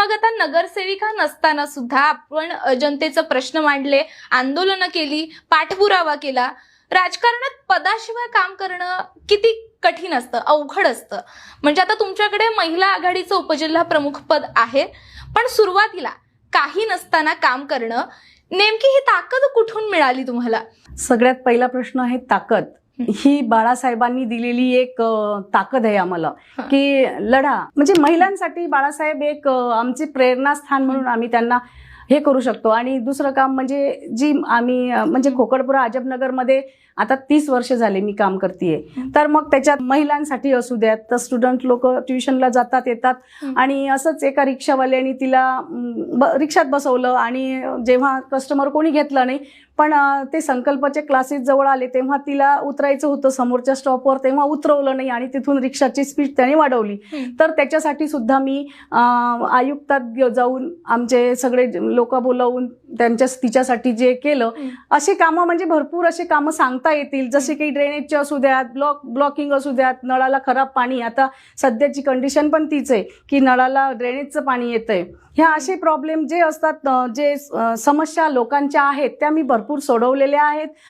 मग आता नगरसेविका नसताना सुद्धा आपण जनतेचं प्रश्न मांडले आंदोलनं केली पाठपुरावा केला. राजकारणात पदाशिवाय काम करणं किती कठीण असतं अवघड असतं. म्हणजे आता तुमच्याकडे महिला आघाडीचं उपजिल्हा प्रमुख पद आहे पण सुरुवातीला काही नसताना काम करणं नेमकी ही ताकद कुठून मिळाली तुम्हाला? सगळ्यात पहिला प्रश्न आहे ताकद. ही बाळासाहेबांनी दिलेली एक ताकद आहे आम्हाला. की लढा म्हणजे महिलांसाठी बाळासाहेब एक आमचे प्रेरणास्थान म्हणून आम्ही त्यांना हे करू शकतो. आणि दुसरं काम म्हणजे जी आम्ही म्हणजे खोकडपुरा अजबनगरमध्ये आता तीस वर्ष झाले मी काम करते तर मग त्याच्यात महिलांसाठी असू द्यात तर स्टुडंट लोक ट्युशनला जातात येतात. आणि असंच एका रिक्षावाल्यानी तिला ब- रिक्षात बसवलं आणि जेव्हा कस्टमर कोणी घेतलं नाही पण ते संकल्पचे क्लासेस जवळ आले तेव्हा तिला उतरायचं होतं समोरच्या स्टॉपवर तेव्हा उतरवलं नाही आणि तिथून रिक्षाची स्पीड त्याने वाढवली. तर त्याच्यासाठी सुद्धा मी आयुक्तात जाऊन आमचे सगळे लोक बोलावून त्यांच्या तिच्यासाठी जे केलं. असे कामं म्हणजे भरपूर असे कामं सांगता येतील. जसे काही ड्रेनेजचे असू द्यात ब्लॉक ब्लॉकिंग असू द्यात नळाला खराब पाणी. आता सध्याची कंडिशन पण तीच आहे की नळाला ड्रेनेजचं पाणी येतंय. ह्या असे प्रॉब्लेम जे असतात जे समस्या लोकांच्या आहेत त्या मी भरपूर सोडवलेल्या आहेत.